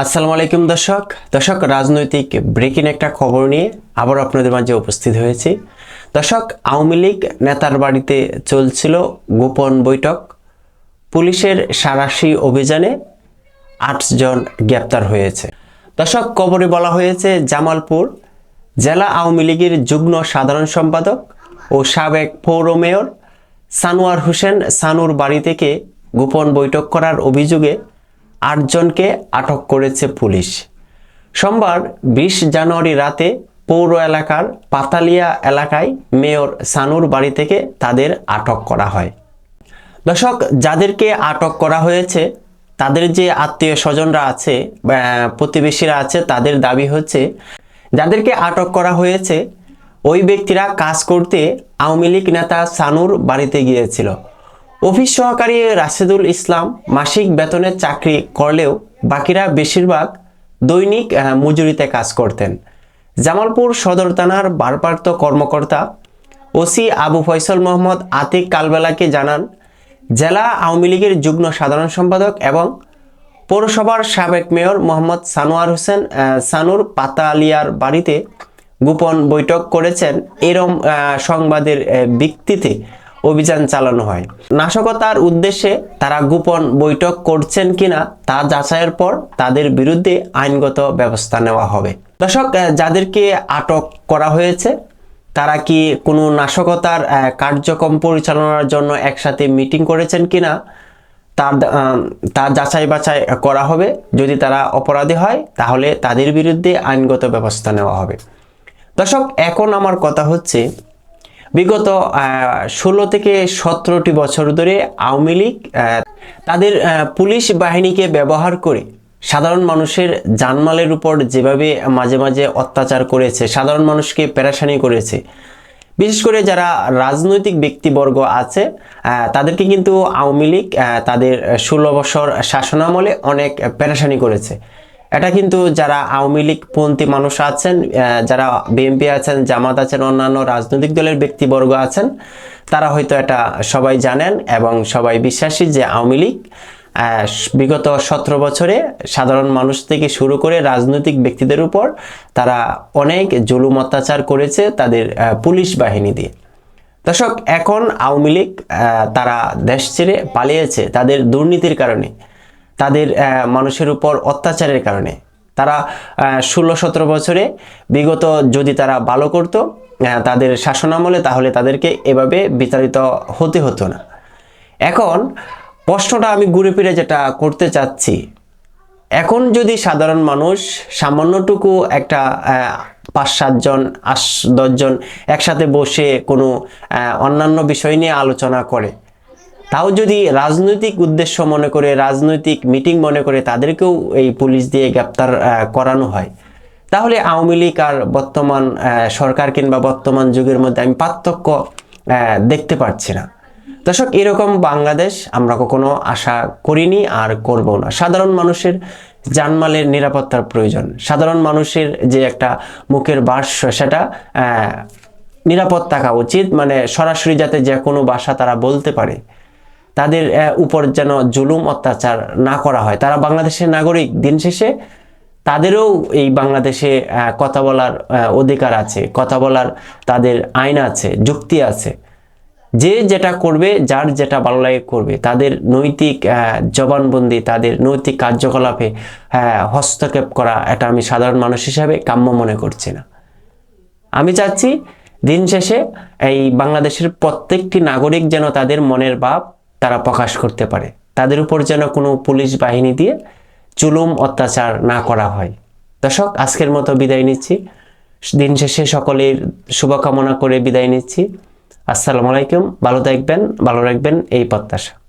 আসসালামু আলাইকুম দর্শক। দর্শক, রাজনৈতিক ব্রেকিং একটা খবর নিয়ে আবার আপনাদের মাঝে উপস্থিত হয়েছি। দর্শক, আওয়ামী লীগ নেতার বাড়িতে চলছিল গোপন বৈঠক। পুলিশের সারাশি অভিযানে আটজন গ্রেপ্তার হয়েছে। দর্শক কবরে বলা হয়েছে, জামালপুর জেলা আওয়ামী লীগের যুগ্ম সাধারণ সম্পাদক ও সাবেক পৌর মেয়র সানোয়ার হোসেন সানুর বাড়ি থেকে গোপন বৈঠক করার অভিযোগে আটজনকে আটক করেছে পুলিশ। সোমবার বিশ জানুয়ারি রাতে পৌর এলাকার পাতালিয়া এলাকায় মেয়র সানুর বাড়ি থেকে তাদের আটক করা হয়। দর্শক, যাদেরকে আটক করা হয়েছে, তাদের যে আত্মীয় স্বজনরা আছে প্রতিবেশীরা আছে, তাদের দাবি হচ্ছে, যাদেরকে আটক করা হয়েছে, ওই ব্যক্তিরা কাজ করতে আওয়ামী লীগ নেতা সানুর বাড়িতে গিয়েছিল। অফিস সহকারী রাশেদুল ইসলাম মাসিক বেতনে চাকরি করলেও বাকিরা বেশিরভাগ দৈনিক মজুরিতে কাজ করতেন। জামালপুর সদর থানার ভারপ্রাপ্ত কর্মকর্তা ওসি আবু ফয়সল মোহাম্মদ আতিক কালবেলাকে জানান, জেলা আওয়ামী লীগের যুগ্ম সাধারণ সম্পাদক এবং পৌরসভার সাবেক মেয়র মোহাম্মদ সানোয়ার হোসেন সানুর পাতালিয়ার বাড়িতে গোপন বৈঠক করেছেন। এরম সংবাদের ভিত্তিতে অভিযান চালানো হয়। নাশকতার উদ্দেশ্যে তারা গোপন বৈঠক করছেন কিনা তা যাচাইয়ের পর তাদের বিরুদ্ধে আইনগত ব্যবস্থা নেওয়া হবে। দর্শক যাদেরকে আটক করা হয়েছে, তারা কি কোনো নাশকতার কার্যক্রম পরিচালনার জন্য একসাথে মিটিং করেছেন কিনা তার তা যাচাই বাছাই করা হবে। যদি তারা অপরাধী হয়, তাহলে তাদের বিরুদ্ধে আইনগত ব্যবস্থা নেওয়া হবে। দর্শক, এখন আমার কথা হচ্ছে বিগত ষোলো থেকে সতেরোটি বছর ধরে আওয়ামী লীগ তাদের পুলিশ বাহিনীকে ব্যবহার করে সাধারণ মানুষের জানমালের উপর যেভাবে মাঝে মাঝে অত্যাচার করেছে, সাধারণ মানুষকে পেরেশানি করেছে, বিশেষ করে যারা রাজনৈতিক ব্যক্তিবর্গ আছে তাদেরকে কিন্তু আওয়ামী লীগ তাদের ষোলো বছর শাসনামলে অনেক পেরেশানি করেছে। এটা কিন্তু যারা আওয়ামী লীগ পন্থী মানুষ আছেন যারা বিএনপি আছেন, জামাত আছেন, অন্যান্য রাজনৈতিক দলের ব্যক্তিবর্গ আছেন, তারা হয়তো এটা সবাই জানেন এবং সবাই বিশ্বাসী যে আওয়ামী লীগ বিগত সতেরো বছরে সাধারণ মানুষ থেকে শুরু করে রাজনৈতিক ব্যক্তিদের উপর তারা অনেক জুলুম অত্যাচার করেছে তাদের পুলিশ বাহিনী দিয়ে। দর্শক, এখন আওয়ামী লীগ তারা দেশ ছেড়ে পালিয়েছে তাদের দুর্নীতির কারণে। তাদের মানুষের উপর অত্যাচারের কারণে। তারা ষোলো সতেরো বছরে বিগত যদি তারা ভালো করতো তাদের শাসনামলে তাহলে তাদেরকে এভাবে বিতাড়িত হতে হতো না। এখন প্রশ্নটা আমি ঘুরে ফিরে যেটা করতে চাচ্ছি, এখন যদি সাধারণ মানুষ সামান্যটুকু একটা পাঁচ সাতজন আশ দশজন একসাথে বসে কোনো অন্যান্য বিষয় নিয়ে আলোচনা করে তাও যদি রাজনৈতিক উদ্দেশ্য মনে করে, রাজনৈতিক মিটিং মনে করে তাদেরকেও এই পুলিশ দিয়ে গ্রেপ্তার করানো হয়, তাহলে আওয়ামী লীগ আর বর্তমান সরকার কিংবা বর্তমান যুগের মধ্যে আমি পার্থক্য দেখতে পাচ্ছি না। দর্শক, এরকম বাংলাদেশ আমরা কখনো আশা করিনি আর করব না। সাধারণ মানুষের জানমালের নিরাপত্তার প্রয়োজন। সাধারণ মানুষের যে একটা মুখের ভাষ্য সেটা নিরাপদ থাকা উচিত। মানে সরাসরি যাতে যে কোনো ভাষা তারা বলতে পারে। তাদের উপর যেন জুলুম অত্যাচার না করা হয়। তারা বাংলাদেশের নাগরিক দিন শেষে। তাদেরও এই বাংলাদেশে কথা বলার অধিকার আছে, কথা বলার তাদের আইন আছে, যুক্তি আছে। যে যেটা করবে, যার যেটা ভালো লাগে করবে। তাদের নৈতিক জবানবন্দি, তাদের নৈতিক কার্যকলাপে হস্তক্ষেপ করা এটা আমি সাধারণ মানুষ হিসাবে কাম্য মনে করছি না। আমি চাচ্ছি দিন শেষে এই বাংলাদেশের প্রত্যেকটি নাগরিক যেন তাদের মনের ভাব তারা প্রকাশ করতে পারে। তাদের উপর যেন কোনো পুলিশ বাহিনী দিয়ে চুলুম অত্যাচার না করা হয়। দর্শক, আজকের মতো বিদায় নিচ্ছি। দিন শেষে সকলের শুভকামনা করে বিদায় নিচ্ছি। আসসালামু আলাইকুম। ভালো থাকবেন, ভালো রাখবেন। এই প্রত্যাশা।